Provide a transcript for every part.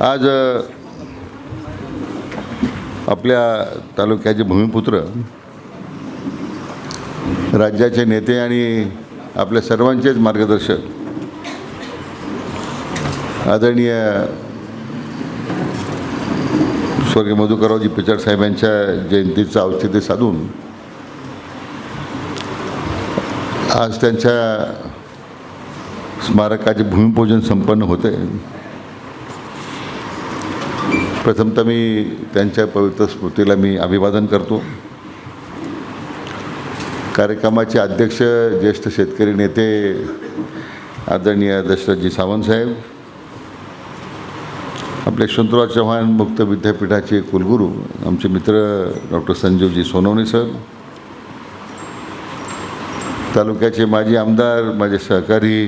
आज आपल्या तालुक्याचे भूमिपुत्र राज्याचे नेते आणि आपल्या सर्वांचेच मार्गदर्शक आदरणीय स्वर्गीय मधुकररावजी पिचड साहेबांच्या जयंतीचं औचित्य साधून आज त्यांच्या स्मारकाचे भूमिपूजन संपन्न होते. प्रथमतः मी त्यांच्या पवित्र स्मृतीला मी अभिवादन करतो. कार्यक्रमाचे अध्यक्ष ज्येष्ठ शेतकरी नेते आदरणीय दशरथजी सावंतसाहेब आपले यशवंतराव चव्हाण मुक्त विद्यापीठाचे कुलगुरू आमचे मित्र डॉक्टर संजीवजी सोनवणे सर तालुक्याचे माजी आमदार माझे सहकारी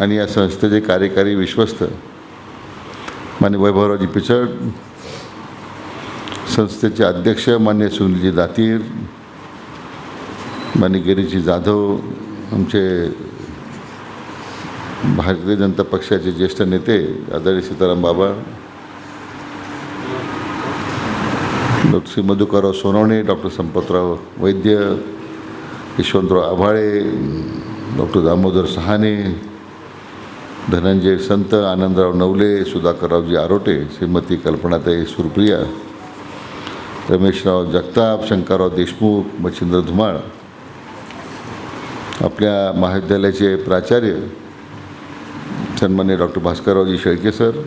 आणि या संस्थेचे कार्यकारी विश्वस्त मान्य वैभवरावजी पिचड संस्थेचे अध्यक्ष मान्य सुनीलजी दातीर मान्य गिरीजी जाधव आमचे भारतीय जनता पक्षाचे ज्येष्ठ नेते आदरणीय Sitaram Baba doctor Shri Madhukarrao Sonawane doctor Sampatrao Vaidya Yashwantrao Abhale doctor Damodar Sahane Dhananjay Sant Anandrao Navale सुधाकररावजी Arote Shrimati कल्पनाताई सुरप्रिया Rameshrao Jagtap Shankarrao Deshmukh Machhindra Dhumal आपल्या महाविद्यालयाचे प्राचार्य सन्मान्य डॉक्टर भास्कररावजी शेळके सर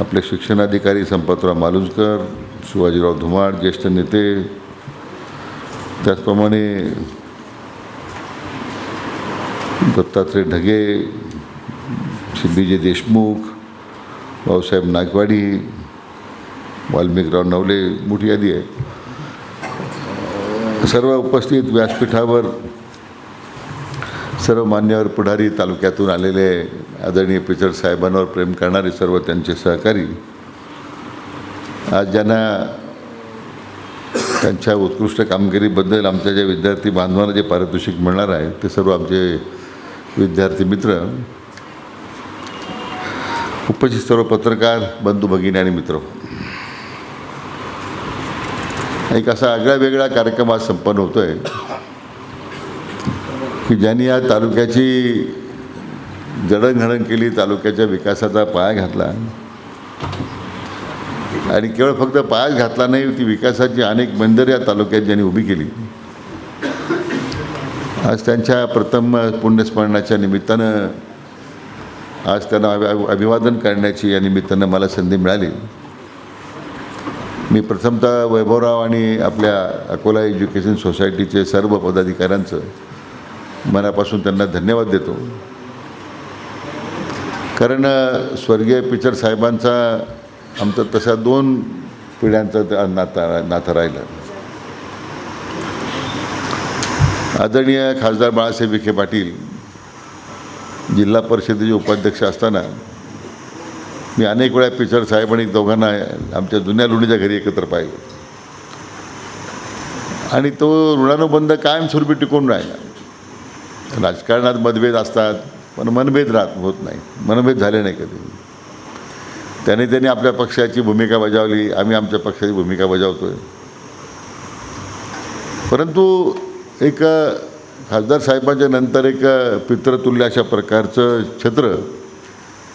आपले शिक्षणाधिकारी संपतराव मालुजकर शिवाजीराव धुमाळ ज्येष्ठ नेते त्याचप्रमाणे दत्तात्रय ढगे श्री बी देशमुख भाऊसाहेब नागवाडी वाल्मिकराव नवले मोठी यादी आहे. सर्व उपस्थित व्यासपीठावर सर्व मान्यवर पुढारी तालुक्यातून आलेले आदरणीय पिचड साहेबांवर प्रेम करणारे सर्व त्यांचे सहकारी आज ज्यांना त्यांच्या उत्कृष्ट कामगिरीबद्दल आमच्या ज्या विद्यार्थी बांधवांना जे पारितोषिक मिळणार आहे ते सर्व आमचे विद्यार्थी मित्र उपस्थित सर्व पत्रकार बंधू भगिनी आणि मित्र एक असा आगळा वेगळा कार्यक्रम आज संपन्न होतो आहे की ज्यांनी या तालुक्याची जडणघडण केली तालुक्याच्या विकासाचा पाया घातला आणि केवळ फक्त पायाच घातला नाही ती विकासाची अनेक बंदर या तालुक्यात ज्यांनी उभी केली आज त्यांच्या प्रथम पुण्यस्मरणाच्या निमित्तानं आज त्यांना अभि अभिवादन करण्याची या निमित्तानं मला संधी मिळाली. मी प्रथमतः वैभवराव आणि आपल्या अकोला एज्युकेशन सोसायटीचे सर्व पदाधिकाऱ्यांचं मनापासून त्यांना धन्यवाद देतो. कारण स्वर्गीय पिचर साहेबांचा आमचा तशा दोन पिढ्यांचं नाता नातं राहिलं. आदरणीय खासदार बाळासाहेब विखे पाटील जिल्हा परिषदेचे उपाध्यक्ष असताना मी अनेक वेळा पिचड साहेब आणि दोघांना आमच्या जुन्या लुणीच्या घरी एकत्र पाहिलं. आणि तो ऋणानुबंध कायमस्वरूपी टिकून राहिला. राजकारणात मतभेद असतात पण मनभेद राहत होत नाही. मनभेद झाले नाही कधी. त्याने त्यांनी आपल्या पक्षाची भूमिका बजावली आम्ही आमच्या पक्षाची भूमिका बजावतो आहे परंतु एक खासदार साहेबांच्या नंतर एक पितृतुल्य अशा प्रकारचं छत्र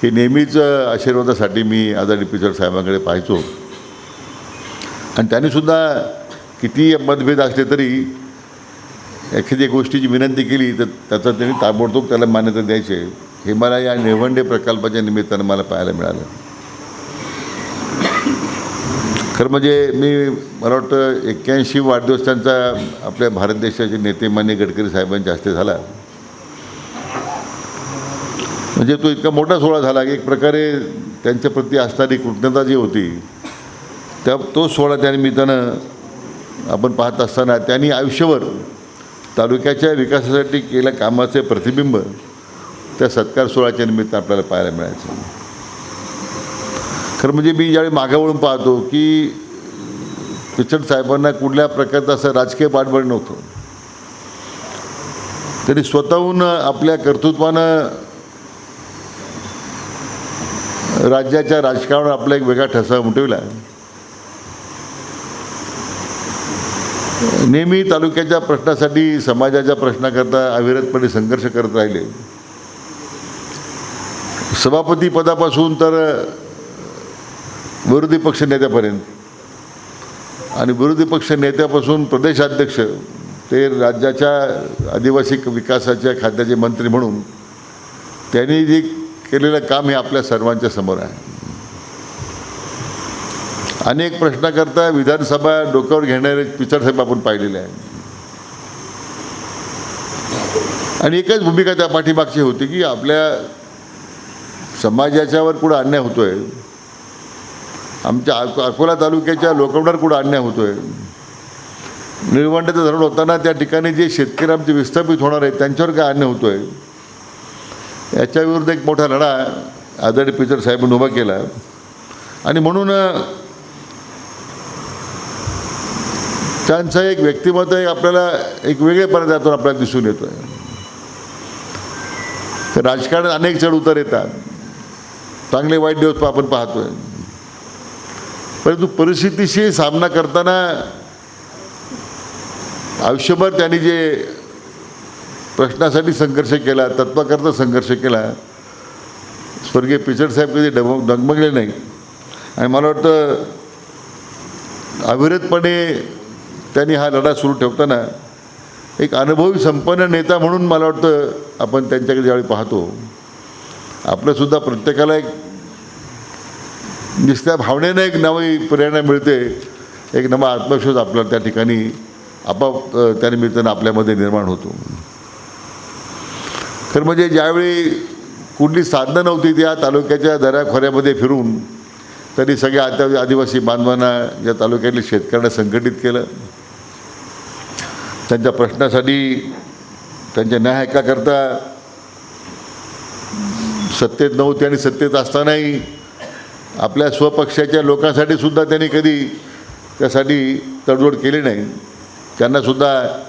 हे नेहमीच आशीर्वादासाठी मी आदरणीय पिचड साहेबांकडे पाहायचो. आणि त्यांनीसुद्धा किती मतभेद असले तरी एखाद्या गोष्टीची विनंती केली तर त्याचा त्यांनी ताबडतोब त्याला मान्यता द्यायचे. हे मला या निवंडे प्रकल्पाच्या निमित्तानं मला पाहायला मिळालं. खरं म्हणजे मी मला वाटतं एक्क्याऐंशी वाढदिवस त्यांचा आपल्या भारत देशाचे नेते मान्य गडकरी साहेबांच्या हस्ते झाला. म्हणजे तो इतका मोठा सोहळा झाला की एक प्रकारे त्यांच्या प्रती असणारी कृतज्ञता जी होती त्या तो सोहळा त्या निमित्तानं आपण पाहत असताना त्यांनी आयुष्यभर तालुक्याच्या विकासासाठी केल्या कामाचे प्रतिबिंब त्या सत्कार सोहळ्याच्या निमित्त आपल्याला पाहायला मिळायचं. खरं म्हणजे मी ज्यावेळी मागावरून पाहतो की पिचड साहेबांना कुठल्या प्रकारचं असं राजकीय पाठबळ नव्हतं. त्यांनी स्वतःहून आपल्या कर्तृत्वानं राज्याच्या राजकारणावर आपला एक वेगळा ठसा उमटविला नेहमी तालुक्याच्या प्रश्नासाठी समाजाच्या प्रश्नाकरता अविरतपणे संघर्ष करत राहिले. सभापती पदापासून तर विरोधी पक्ष नेत्यापर्यंत. आणि विरोधी पक्ष नेत्यापासून प्रदेशाध्यक्ष ते राज्याच्या आदिवासी विकासाच्या खात्याचे मंत्री म्हणून त्यांनी जे केलेलं काम हे आपल्या सर्वांच्या समोर आहे. अनेक प्रश्नाकरता विधानसभा डोक्यावर घेणारे पिचडसाहेब आपण पाहिलेले आहे आणि एकच भूमिका त्या पाठीमागची होती की आपल्या समाजाच्यावर कुठं अन्याय होतोय आमच्या अको अकोला तालुक्याच्या लोकांवर कुठं अन्याय आहे निळवंड्याचं धरण होताना त्या ठिकाणी जे शेतकरी आमचे विस्थापित होणार आहेत त्यांच्यावर काय अन्याय होतोय? याच्याविरुद्ध एक मोठा लढा आदरणीय पिचड साहेबांनी उभा केला. आणि म्हणून त्यांचं एक व्यक्तिमत्व एक आपल्याला एक वेगळेपणा त्यातून आपल्याला दिसून येतो आहे तर राजकारणात अनेक चढ उतार येतात. चांगले वाईट दिवस आपण पाहतोय. परंतु परिस्थितीशी सामना करताना आयुष्यभर त्यांनी जे प्रश्नासाठी संघर्ष केला तत्वाकरता संघर्ष केला स्वर्गीय पिचड साहेब कधी डग डगमगले नाही. आणि मला वाटतं अविरतपणे त्यांनी हा लढा सुरू ठेवताना एक अनुभवी संपन्न नेता म्हणून मला वाटतं आपण त्यांच्याकडे ज्यावेळी पाहतो आपलंसुद्धा प्रत्येकाला एक नुसत्या भावनेनं एक नवी प्रेरणा मिळते एक नवा आत्मविश्वास आपल्याला त्या ठिकाणी आपोआप त्या निमित्तानं आपल्यामध्ये निर्माण होतो. तर म्हणजे ज्यावेळी कुठली साधनं नव्हती त्या तालुक्याच्या दऱ्याखोऱ्यामध्ये फिरून तरी सगळ्या आता आदिवासी बांधवांना या तालुक्यातील शेतकऱ्यांना संघटित केलं. त्यांच्या प्रश्नासाठी त्यांच्या न्याय हक्काकरता सत्तेत नव्हती आणि सत्तेत असतानाही आपल्या स्वपक्षाच्या लोकांसाठी सुद्धा त्यांनी कधी त्यासाठी तडजोड केली नाही. त्यांनासुद्धा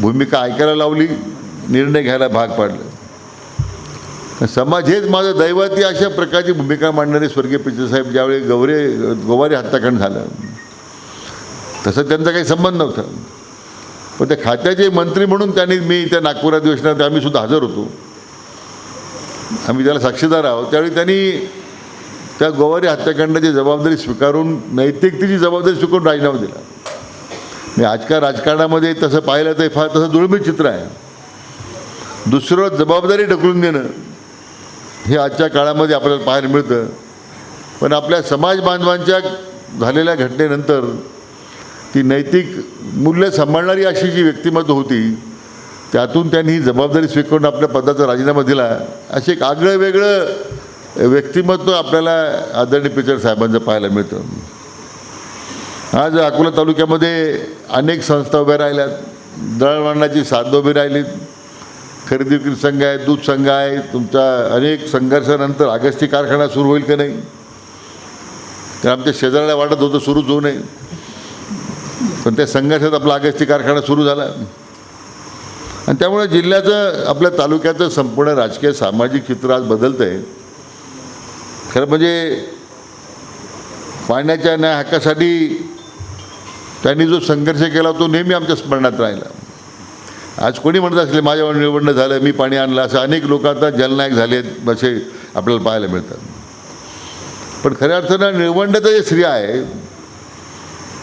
भूमिका ऐकायला लावली निर्णय घ्यायला भाग पाडलं. समाज हेच माझं दैवती अशा प्रकारची भूमिका मांडणारे स्वर्गीय साहेब ज्यावेळी गौरे गोवारी हत्याकांड झालं. तसं त्यांचा काही संबंध नव्हता. पण त्या खात्याचे मंत्री म्हणून त्यांनी मी त्या नागपूर अधिवेशनात आम्ही सुद्धा हजर होतो. आम्ही त्याला साक्षीदार आहोत त्यावेळी त्यांनी त्या गोवारी हत्याकांडाची जबाबदारी स्वीकारून नैतिकतेची जबाबदारी स्वीकारून राजीनामा दिला. मी आजकाल राजकारणामध्ये तसं पाहिलं तर फार तसं दुर्मिळ चित्र आहे. दुसरं जबाबदारी ढकलून देणं हे आजच्या काळामध्ये आपल्याला पाहायला मिळतं. पण आपल्या समाज बांधवांच्या झालेल्या घटनेनंतर ती नैतिक मूल्य सांभाळणारी अशी जी व्यक्तिमत्व होती त्यातून त्यांनी ही जबाबदारी स्वीकारून आपल्या पदाचा राजीनामा दिला. असे एक आगळं वेगळं व्यक्तिमत्व आपल्याला आदरणीय पिचर साहेबांचं पाहायला मिळतं. आज अकोला तालुक्यामध्ये अनेक संस्था उभ्या राहिल्यात. दळणवळणाची साधनं उभी राहिली खरेदी विक्री संघ आहे दूध संघ आहे. तुमचा अनेक संघर्षानंतर आगस्ती कारखाना सुरू होईल का नाही? तर आमच्या शेजाऱ्याला वाटत होतं सुरूच होऊ नये. पण त्या संघर्षात आपला आगस्ती कारखाना सुरू झाला. आणि त्यामुळे जिल्ह्याचं आपल्या तालुक्याचं संपूर्ण राजकीय सामाजिक चित्र आज बदलतं आहे खरं म्हणजे पाण्याच्या न्याय हक्कासाठी त्यांनी जो संघर्ष केला तो नेहमी आमच्या स्मरणात राहिला. आज कोणी म्हणत असले माझ्यावर निवडणं झालं मी पाणी आणलं असं अनेक लोक आता जलनायक झाले असे आपल्याला पाहायला मिळतात. पण खऱ्या अर्थानं निळवंड्याचं जे श्रेय आहे.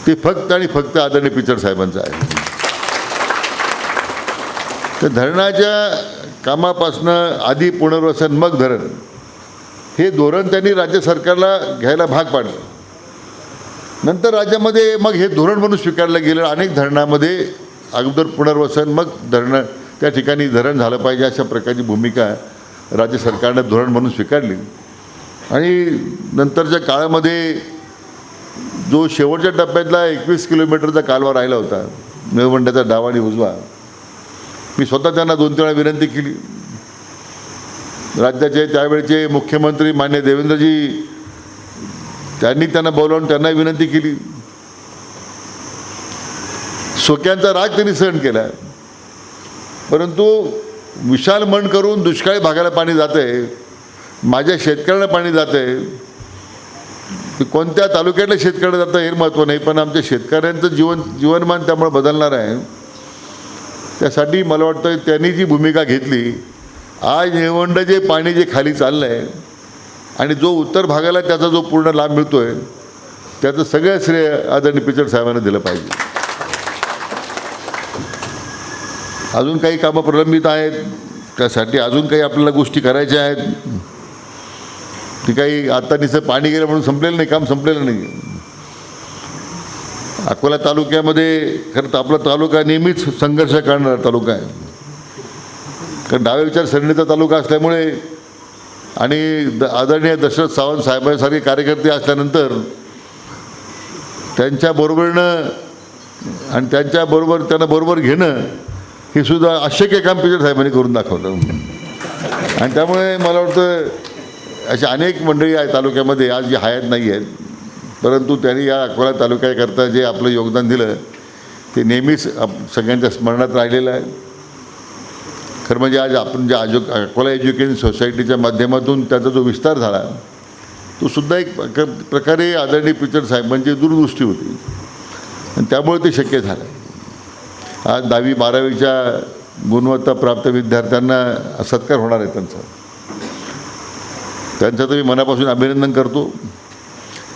ते फक्त आणि फक्त आदरणीय पिचड साहेबांचं आहे. तर धरणाच्या कामापासनं आधी पुनर्वसन मग धरण. हे धोरण त्यांनी राज्य सरकारला घ्यायला भाग पाडलं. नंतर राज्यामध्ये मग हे धोरण म्हणून स्वीकारलं गेलं. अनेक धरणामध्ये अगोदर पुनर्वसन मग धरणं त्या ठिकाणी धरण झालं पाहिजे अशा प्रकारची भूमिका राज्य सरकारनं धोरण म्हणून स्वीकारली. आणि नंतरच्या काळामध्ये जो शेवटच्या टप्प्यातला एकवीस किलोमीटरचा कालवा राहिला होता नळवंड्याचा डावा आणि उजवा मी स्वतः त्यांना दोन तीन वेळा विनंती केली. राज्याचे त्यावेळचे मुख्यमंत्री मान्य देवेंद्रजी त्यांनी त्यांना बोलावून त्यांना विनंती केली. सोक्यांचा राग त्यांनी सहन केला. परंतु विशाल मन करून दुष्काळी भागाला पाणी जात आहे माझ्या शेतकऱ्यांना पाणी जातं आहे कोणत्या तालुक्यातल्या शेतकऱ्याला जातं हे महत्त्व नाही पण आमच्या शेतकऱ्यांचं जीवन जीवनमान त्यामुळे बदलणार आहे. त्यासाठी मला वाटतं त्यांनी जी भूमिका घेतली आज निवंड जे पाणी जे खाली चाललं आहे आणि जो उत्तर भागाला त्याचा जो पूर्ण लाभ मिळतो आहे त्याचं सगळं श्रेय आदरणीय पिचड साहेबांना दिलं पाहिजे. अजून काही कामं प्रलंबित आहेत त्यासाठी अजून काही आपल्याला गोष्टी करायच्या आहेत. ती काही आता निसं पाणी गेलं म्हणून संपलेलं नाही काम संपलेलं नाही. अकोला तालुक्यामध्ये खरं तर आपला तालुका नेहमीच संघर्ष करणारा तालुका आहे. कारण डाव्या विचारसरणीचा तालुका असल्यामुळे आणि द आदरणीय दशरथ सावंत साहेबांसारखे कार्यकर्ते असल्यानंतर त्यांच्याबरोबरनं आणि त्यांच्याबरोबर त्यांना बरोबर घेणं हे सुद्धा अशक्य काम पिचर साहेबांनी करून दाखवलं. आणि त्यामुळे मला वाटतं अशा अनेक मंडळी आहे तालुक्यामध्ये आज जे हयात नाही आहेत परंतु त्यांनी या अकोला तालुक्याकरता जे आपलं योगदान दिलं ते नेहमीच आप सगळ्यांच्या स्मरणात राहिलेलं आहे. खरं म्हणजे आज आपण ज्या आजो अकोला एज्युकेशन सोसायटीच्या माध्यमातून त्याचा जो विस्तार झाला तो सुद्धा एक प्रकारे आदरणीय पिचर साहेबांची दूरदृष्टी होती. आणि त्यामुळे ते शक्य झालं. आज दहावी बारावीच्या गुणवत्ता प्राप्त विद्यार्थ्यांना सत्कार होणार आहे त्यांचा. त्यांचं तर मी मनापासून अभिनंदन करतो.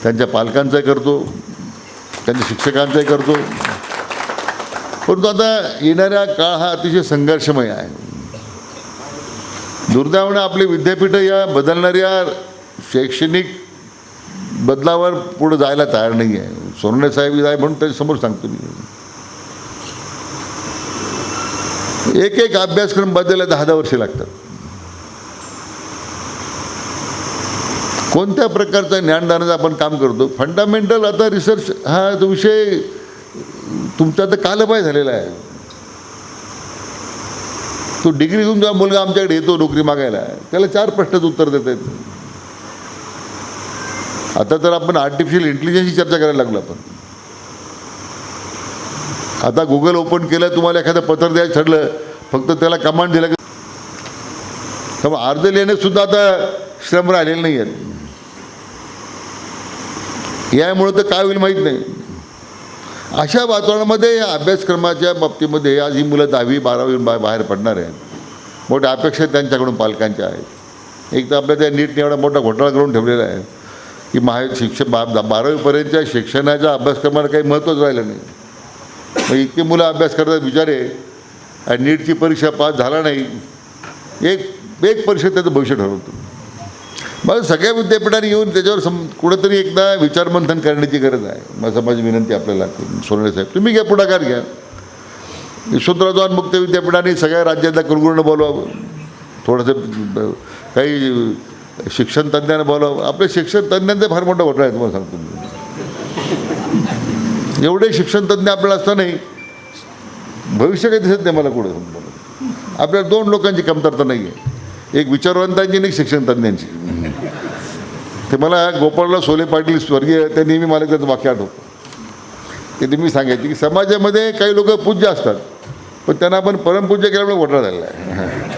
त्यांच्या पालकांचंही करतो. त्यांच्या शिक्षकांचाही करतो. परंतु आता येणारा काळ हा अतिशय संघर्षमय आहे. दुर्दैवानं आपली विद्यापीठं या बदलणाऱ्या शैक्षणिक बदलावर पुढे जायला तयार नाही आहे सोनवणे साहेब आहे म्हणून त्याच्यासमोर सांगतो मी. एक एक अभ्यासक्रम बदलायला दहा दहा वर्षे लागतात. कोणत्या प्रकारचं ज्ञानदानाचं आपण काम करतो? फंडामेंटल आता रिसर्च हा जो विषय तुमचा आता कालबाय झालेला आहे. तो डिग्री घेऊन जेव्हा मुलगा आमच्याकडे येतो नोकरी मागायला त्याला चार प्रश्नाचं उत्तर देतात आता तर आपण आर्टिफिशियल इंटेलिजन्सची चर्चा करायला लागलो आपण. आता गुगल ओपन केलं तुम्हाला एखादं पत्र द्यायचं ठरलं फक्त त्याला कमांड दिलं की त्यामुळे अर्ज लिहिण्यात सुद्धा आता श्रम राहिलेले नाही आहेत यामुळे तर काय होईल माहीत नाही. अशा वातावरणामध्ये या अभ्यासक्रमाच्या बाबतीमध्ये आज ही मुलं दहावी बारावी बा बाहेर पडणार आहेत. मोठ्या अपेक्षा त्यांच्याकडून पालकांच्या आहेत. एक तर आपल्या त्या नीटने एवढा मोठा घोटाळा करून ठेवलेला आहे की महा शिक्षण बा बारावीपर्यंतच्या शिक्षणाच्या अभ्यासक्रमाला काही महत्त्वच राहिलं नाही. मग इतके मुलं अभ्यास करतात विचारे आणि नीटची परीक्षा पास झाला नाही. एक एक परीक्षा त्याचं भविष्य ठरवतो. मग सगळ्या विद्यापीठाने येऊन त्याच्यावर सम कुठंतरी एकदा विचारमंथन करण्याची गरज आहे. मग माझी विनंती आपल्याला सोनळे साहेब तुम्ही घ्या पुढाकार घ्या. यशवंतराव मुक्त विद्यापीठाने सगळ्या राज्यातल्या कुलगुरूंना बोलवावं थोडंसं काही शिक्षण तज्ज्ञांना बोलावं. आपले शिक्षण तज्ज्ञांचा फार मोठा घोटाळा आहे तुम्हाला सांगतो एवढे शिक्षण तज्ज्ञ आपल्याला असतानाही भविष्य काही दिसत नाही मला कुठं. आपल्याला दोन लोकांची कमतरता नाही आहे एक विचारवंतांची आणि एक शिक्षण तज्ज्ञांची ते मला गोपाळराव सोले पाटील स्वर्गीय ते नेहमी मला त्याचं वाक्य आठवतं. ते नेहमी सांगायचे की समाजामध्ये काही लोक पूज्य असतात पण त्यांना आपण परमपूज्य केल्यामुळे वटळा झालेला आहे.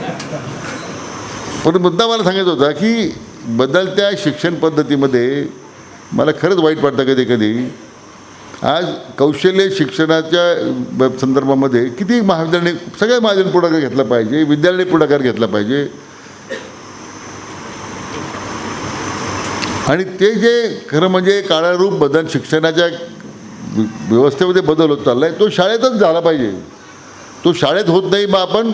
पण मुद्दा मला सांगायचा होता की बदलत्या शिक्षण पद्धतीमध्ये मला खरंच वाईट वाटतं कधी कधी. आज कौशल्य शिक्षणाच्या संदर्भामध्ये किती महाविद्यालयाने सगळ्या महाविद्यालयीन पुढाकार घेतला पाहिजे विद्यालय पुढाकार घेतला पाहिजे आणि ते जे खरं म्हणजे काळारूप बदल शिक्षणाच्या व्यवस्थेमध्ये बदल होत चालला आहे तो शाळेतच झाला पाहिजे. तो शाळेत होत नाही मग आपण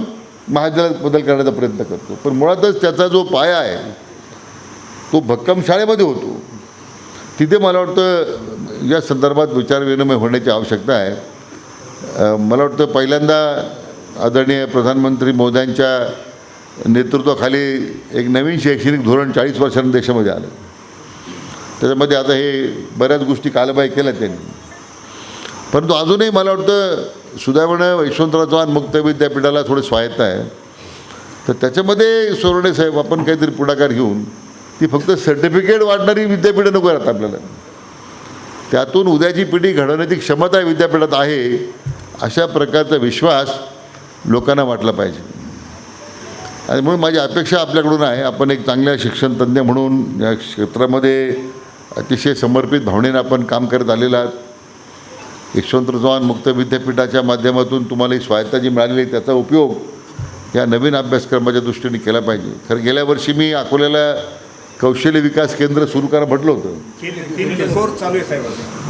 महाविद्यालयात बदल करण्याचा प्रयत्न करतो. पण मुळातच त्याचा जो पाया आहे तो भक्कम शाळेमध्ये होतो. तिथे मला वाटतं या संदर्भात विचारविनिमय होण्याची आवश्यकता आहे. मला वाटतं पहिल्यांदा आदरणीय प्रधानमंत्री मोद्यांच्या नेतृत्वाखाली एक नवीन शैक्षणिक धोरण चाळीस वर्षांनी देशामध्ये आलं. त्याच्यामध्ये आता हे बऱ्याच गोष्टी कालबाई केल्या त्यांनी. परंतु अजूनही मला वाटतं सुदैवानं यशवंतराव चव्हाण मुक्त विद्यापीठाला थोडे स्वायत्त आहे. तर त्याच्यामध्ये सोरणे साहेब आपण काहीतरी पुढाकार घेऊन ती फक्त सर्टिफिकेट वाढणारी विद्यापीठं नको आहेत आपल्याला. त्यातून उद्याची पिढी घडवण्याची क्षमता विद्यापीठात आहे अशा प्रकारचा विश्वास लोकांना वाटला पाहिजे. आणि म्हणून माझी अपेक्षा आपल्याकडून आहे आपण एक चांगल्या शिक्षणतज्ञ म्हणून या क्षेत्रामध्ये अतिशय समर्पित भावनेनं आपण काम करत आलेलं आहात. यशवंतराव चव्हाण मुक्त विद्यापीठाच्या माध्यमातून तुम्हाला ही स्वायत्ता जी मिळालेली आहे त्याचा उपयोग या नवीन अभ्यासक्रमाच्या दृष्टीने केला पाहिजे. खरं गेल्या वर्षी मी अकोल्याला कौशल्य विकास केंद्र सुरू करा म्हटलं होतं.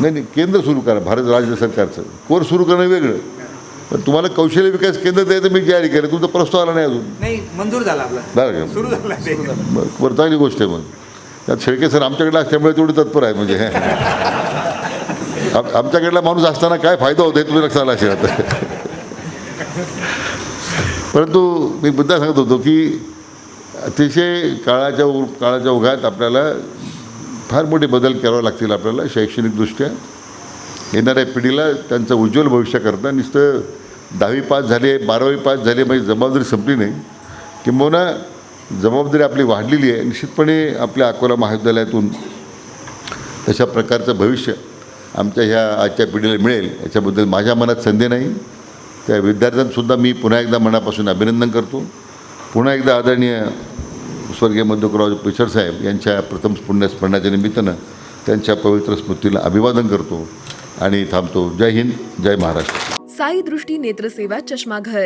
नाही नाही केंद्र सुरू करा भारत राज्य सरकारचं. कोर्स सुरू करणं वेगळं. पण तुम्हाला कौशल्य विकास केंद्र द्यायचं मी जाहीर केलं तुमचा प्रस्ताव आला नाही अजून. नाही मंजूर झाला आपला. बरं चांगली गोष्ट आहे मग. त्यात शेळके सर आमच्याकडे असल्यामुळे तेवढी तत्पर आहे म्हणजे. आमच्याकडला माणूस असताना काय फायदा होतो हे तुम्ही लक्षात आला असेल आता. परंतु मी मुद्दा सांगत होतो की अतिशय काळाच्या उ काळाच्या ओघात आपल्याला फार मोठे बदल करावे लागतील आपल्याला शैक्षणिकदृष्ट्या. येणाऱ्या पिढीला त्यांचं उज्ज्वल भविष्याकरता नुसतं दहावी पास झाले बारावी पास झाले म्हणजे जबाबदारी संपली नाही. किंबहुना जबाबदारी आपली वाढलेली आहे. निश्चितपणे आपल्या अकोला महाविद्यालयातून तशा प्रकारचं भविष्य आमच्या ह्या आजच्या पिढीला मिळेल. याच्याबद्दल माझ्या मनात संधी नाही. त्या विद्यार्थ्यांसुद्धा मी पुन्हा एकदा मनापासून अभिनंदन करतो. पुन्हा एकदा आदरणीय स्वर्गीय मधुकरराव पिचर साहेब यांच्या प्रथम पुण्यस्मरणाच्या निमित्तानं त्यांच्या पवित्र स्मृतीला अभिवादन करतो आणि थांबतो. जय हिंद जय महाराष्ट्र. साई दृष्टी नेत्रसेवा चष्माघर.